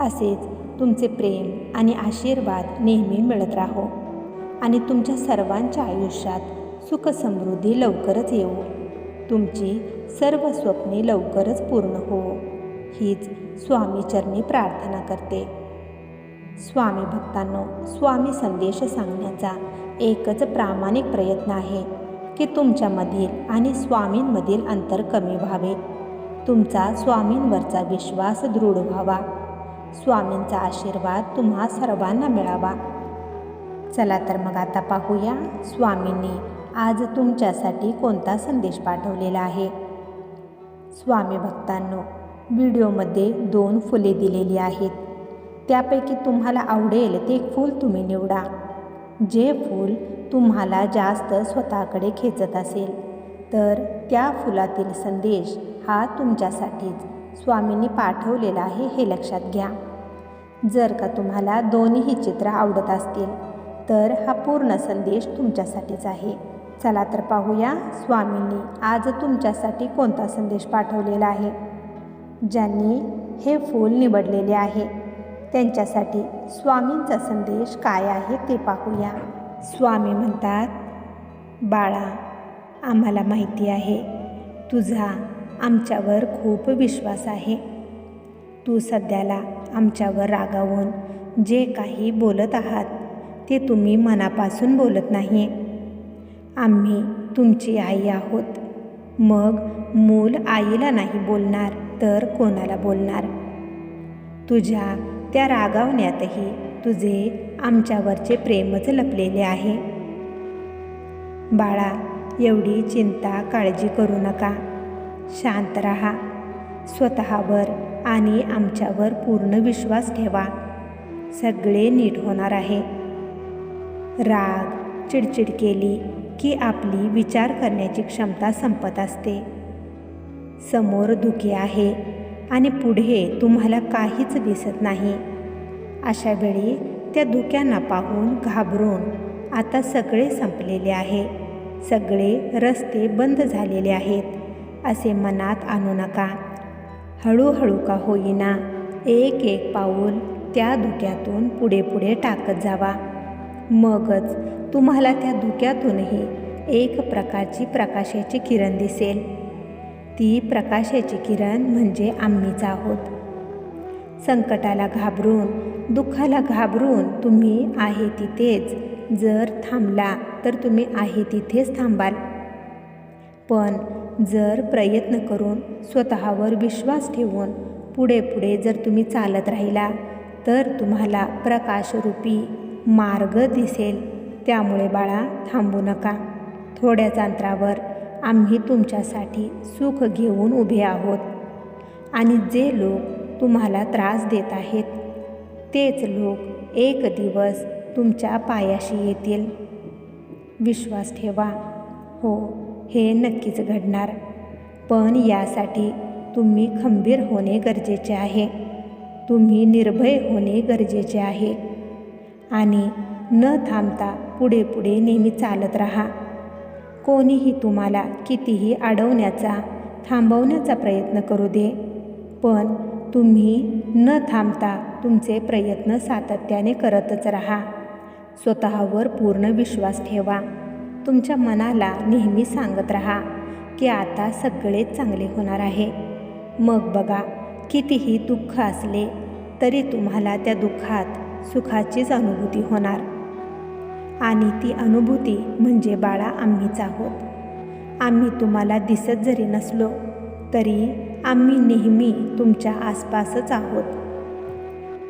असेच तुमचे प्रेम आणि आशीर्वाद नेहमी मिळत राहो. आणि तुमच्या सर्वांच्या आयुष्यात सुखसमृद्धी लवकरच येऊ तुमची सर्व स्वप्ने लवकरच पूर्ण हो. हीच स्वामीचरणी प्रार्थना करते. स्वामी भक्तांनो स्वामी संदेश सांगण्याचा एकच प्रामाणिक प्रयत्न आहे की तुमच्यामधील आणि स्वामींमधील अंतर कमी व्हावे. तुमचा स्वामींवरचा विश्वास दृढ व्हावा. स्वामींचा आशीर्वाद तुम्हा सर्वांना मिळावा. चला तर मग आता पाहूया स्वामींनी आज तुमच्यासाठी कोणता संदेश पाठवलेला आहे. स्वामी भक्तांनो व्हिडिओमध्ये दोन फुले दिलेली आहेत. त्यापैकी तुम्हाला आवडेल ते फूल तुम्ही निवडा. जे फूल तुम्हाला जास्त स्वतःकडे खेचत असेल तर त्या फुलातील संदेश हा तुमच्यासाठीच. स्वामींनी पाठवलेला आहे हे लक्षात घ्या. जर का तुम्हाला दोन्हीही चित्र आवडत असतील तर हा पूर्ण संदेश तुमच्यासाठीच आहे. चला तर पाहूया स्वामींनी आज तुमच्यासाठी कोणता संदेश पाठवलेला आहे? ज्यांनी हे फूल निवडलेले आहे त्यांच्यासाठी स्वामींचा संदेश काय आहे ते पाहूया. स्वामी म्हणतात बाळा आम्हाला माहिती आहे तुझा आमच्यावर खूप विश्वास आहे. तू सध्याला आमच्यावर रागावून जे काही बोलत आहात ते तुम्ही मनापासून बोलत नाही. आम्ही तुमची आई आहोत. मग मूल आईला नाही बोलणार तर कोणाला बोलणार? तुझ्या त्या रागावण्यातही तुझे आमच्यावरचे प्रेमच लपलेले आहे. बाळा एवढी चिंता काळजी करू नका. शांत रहा. स्वतःवर आणि आमच्यावर पूर्ण विश्वास ठेवा. सगळे नीट होणार आहे. राग चिडचिड केली की आपली विचार करण्याची क्षमता संपत असते. समोर धुके आहे आणि पुढे तुम्हाला काहीच दिसत नाही. अशा वेळी त्या धुक्यांना पाहून घाबरून आता सगळे संपलेले आहे. सगळे रस्ते बंद झालेले आहेत. असे मनात आणू नका. हळूहळू का होईना एक एक पाऊल त्या धुक्यातून पुढे पुढे टाकत जावा. मगच तुम्हाला त्या धुक्यातूनही एक प्रकारची प्रकाशाची किरण दिसेल. ती प्रकाशाची किरण म्हणजे आम्हीच आहोत. संकटाला घाबरून दुःखाला घाबरून तुम्ही आहे तिथेच. जर थांबला तर तुम्ही आहे तिथेच थांबाल. पण जर प्रयत्न करून स्वतःवर विश्वास ठेवून पुढे पुढे जर तुम्ही चालत राहिला तर तुम्हाला प्रकाशरूपी मार्ग दिसेल. त्यामुळे बाळा थांबू नका. थोड्याच अंतरावर आम्ही तुमच्यासाठी सुख घेऊन उभे आहोत. आणि जे लोक तुम्हाला त्रास देत आहेत तेच लोक एक दिवस तुमच्या पायाशी येतील. विश्वास ठेवा. हो. हे नक्कीच घडणार. पण यासाठी तुम्ही खंबीर होणे गरजेचे आहे. तुम्ही निर्भय होणे गरजेचे आहे. आणि न थांबता पुढे पुढे नेहमी चालत राहा. कोणीही तुम्हाला कितीही अडवण्याचा थांबवण्याचा प्रयत्न करू दे. पण तुम्ही न थांबता तुमचे प्रयत्न सातत्याने करतच राहा. स्वतःवर पूर्ण विश्वास ठेवा. तुमच्या मनाला नेहमी सांगत राहा की आता सगळे चांगले होणार आहे. मग बघा कितीही दुःख असले तरी तुम्हाला त्या दुःखात सुखाचीच अनुभूती होणार. आणि ती अनुभूती म्हणजे बाळा आम्हीच आहोत. आम्ही तुम्हाला दिसत जरी नसलो तरी आम्ही नेहमी तुमच्या आसपासच आहोत.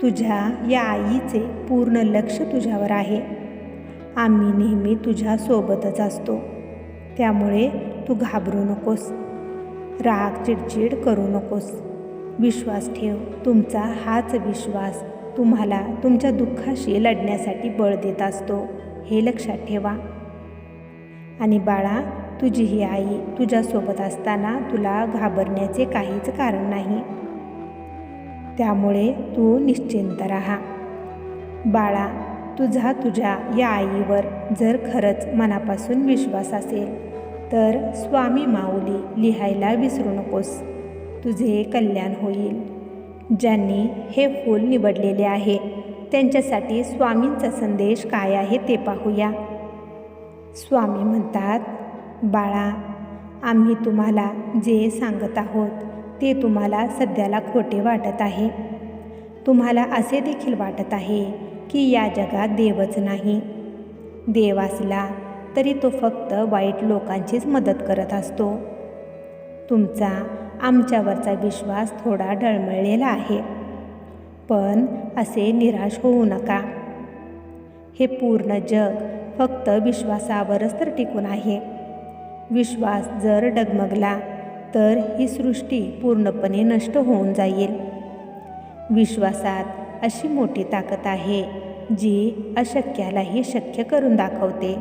तुझ्या या आईचे पूर्ण लक्ष तुझ्यावर आहे. आम्ही नेहमी तुझ्यासोबतच असतो. त्यामुळे तू घाबरू नकोस. राग चिडचिड करू नकोस. विश्वास ठेव. तुमचा हाच विश्वास तुम्हाला तुमच्या दुःखाशी लढण्यासाठी बळ देत असतो. हे लक्षात ठेवा. आणि बाळा तुझी ही आई तुझ्यासोबत असताना तुला घाबरण्याचे काहीच कारण नाही. त्यामुळे तू निश्चिंत राहा. बाळा तुझा तुझ्या या आईवर जर खरंच मनापासून विश्वास असेल तर स्वामी माऊली लिहायला विसरू नकोस. तुझे कल्याण होईल. ज्यांनी हे फूल निवडलेले आहे त्यांच्यासाठी स्वामींचा संदेश काय आहे ते पाहूया. स्वामी म्हणतात बाळा आम्ही तुम्हाला जे सांगत आहोत ते तुम्हाला सध्याला खोटे वाटत आहे. तुम्हाला असे देखील वाटत आहे की या जगात देवच नाही. देव असला तरी तो फक्त वाईट लोकांचीच मदत करत असतो. तुमचा आमच्यावरचा विश्वास थोडा ढळमळलेला आहे. पण असे निराश होऊ नका. हे पूर्ण जग फक्त विश्वासावरच तर टिकून आहे. विश्वास जर डगमगला तर ही सृष्टी पूर्णपणे नष्ट होऊन जाईल. विश्वासात अशी मोठी ताकद आहे जी अशक्यालाही शक्य करून दाखवते.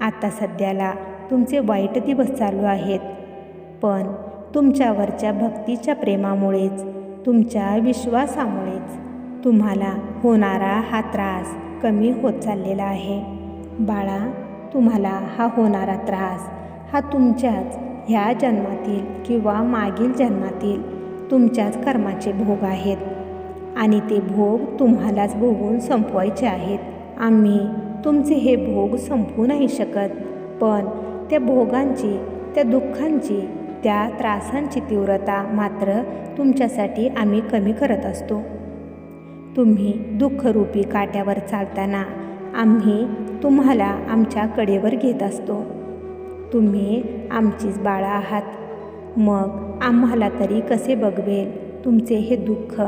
आता सध्याला तुमचे वाईट दिवस चालू आहेत पण तुमच्यावरच्या भक्तीच्या प्रेमामुळेच तुमच्या विश्वासामुळेच तुम्हाला होणारा हा त्रास कमी होत चाललेला आहे. बाळा तुम्हाला हा होणारा त्रास हा तुमच्याच ह्या जन्मातील किंवा मागील जन्मातील तुमच्याच कर्माचे भोग आहेत. आणि ते भोग तुम्हालाच भोगून संपवायचे आहेत. आम्ही तुमचे हे भोग संपवू नाही शकत पण त्या भोगांची त्या दुःखांची त्या त्रासांची तीव्रता मात्र तुमच्यासाठी आम्ही कमी करत असतो. तुम्ही दुःखरूपी काट्यावर चालताना आम्ही तुम्हाला आमच्या कडेवर घेत असतो. तुम्ही आमचीच बाळा आहात. मग आम्हाला तरी कसे बघवेल तुमचे हे दुःख?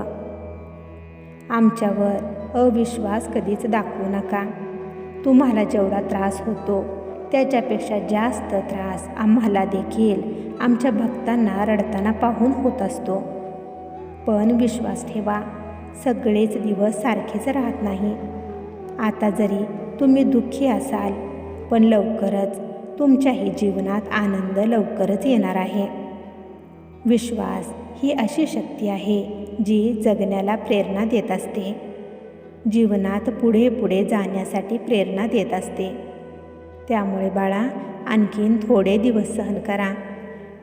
आमच्यावर अविश्वास कधीच दाखवू नका. तुम्हाला जेवढा त्रास होतो त्याच्यापेक्षा जास्त त्रास आम्हाला देखील आमच्या भक्तांना रडताना पाहून होत असतो. पण विश्वास ठेवा सगळेच दिवस सारखेच राहत नाही. आता जरी तुम्ही दुःखी असाल पण लवकरच तुमच्याही जीवनात आनंद लवकरच येणार आहे. विश्वास ही अशी शक्ती आहे जी जगण्याला प्रेरणा देत असते. जीवनात पुढे पुढे जाण्यासाठी प्रेरणा देत असते. त्यामुळे बाळा आणखीन थोडे दिवस सहन करा.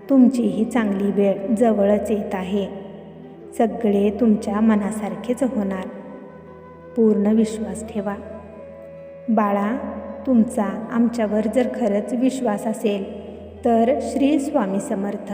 तुमची ही चांगली वेळ जवळच येत आहे. सगळे तुमच्या मनासारखेच होणार. पूर्ण विश्वास ठेवा. बाळा तुमचा आमच्यावर जर खरंच विश्वास असेल तर श्री स्वामी समर्थ.